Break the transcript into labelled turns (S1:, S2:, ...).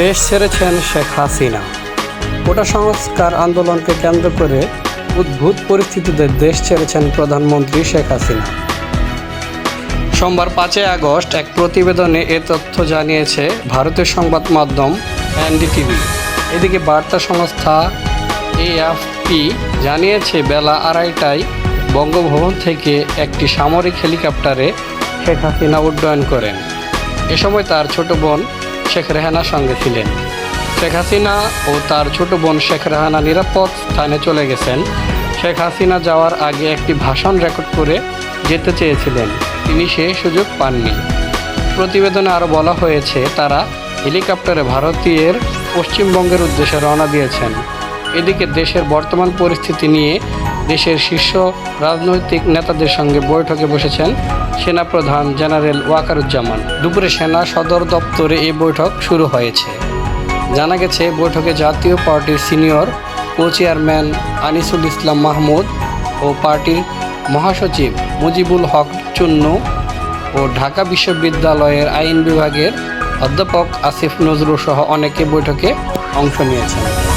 S1: দেশ ছেড়েছেন শেখ হাসিনা। কোটা সংস্কার আন্দোলনকে কেন্দ্র করে উদ্ভূত পরিস্থিতিতে দেশ ছেড়েছেন প্রধানমন্ত্রী শেখ হাসিনা। সোমবার পাঁচই আগস্ট এক প্রতিবেদনে এ তথ্য জানিয়েছে ভারতের সংবাদ মাধ্যম এনডিটিভি। এদিকে বার্তা সংস্থা এএফপি জানিয়েছে, বেলা আড়াইটায় বঙ্গভবন থেকে একটি সামরিক হেলিকপ্টারে শেখ হাসিনা উড্ডয়ন করেন। এ সময় তার ছোট বোন শেখ রেহানার সঙ্গে ছিলেন। শেখ হাসিনা ও তার ছোট বোন শেখ রেহানা নিরাপদ স্থানে চলে গেছেন। শেখ হাসিনা যাওয়ার আগে একটি ভাষণ রেকর্ড করে যেতে চেয়েছিলেন। তিনি সে সুযোগ পাননি। প্রতিবেদনে আরও বলা হয়েছে, তারা হেলিকপ্টারে ভারতীয়ের পশ্চিমবঙ্গের উদ্দেশ্যে রওনা দিয়েছেন। এদিকে দেশের বর্তমান পরিস্থিতি নিয়ে দেশের শীর্ষ রাজনৈতিক নেতাদের সঙ্গে বৈঠকে বসেছেন সেনাপ্রধান জেনারেল ওয়াকারুজ্জামান। দুপুরে সেনা সদর দপ্তরে এই বৈঠক শুরু হয়েছে। জানা গেছে, বৈঠকে জাতীয় পার্টির senior co chairman Anisul Islam Mahmud ও পার্টির মহাসচিব মুজিবুল হক চুন্নু ও ঢাকা বিশ্ববিদ্যালয়ের আইন বিভাগের অধ্যাপক আসিফ নজরুল সহ অনেকে বৈঠকে অংশ নিয়েছেন।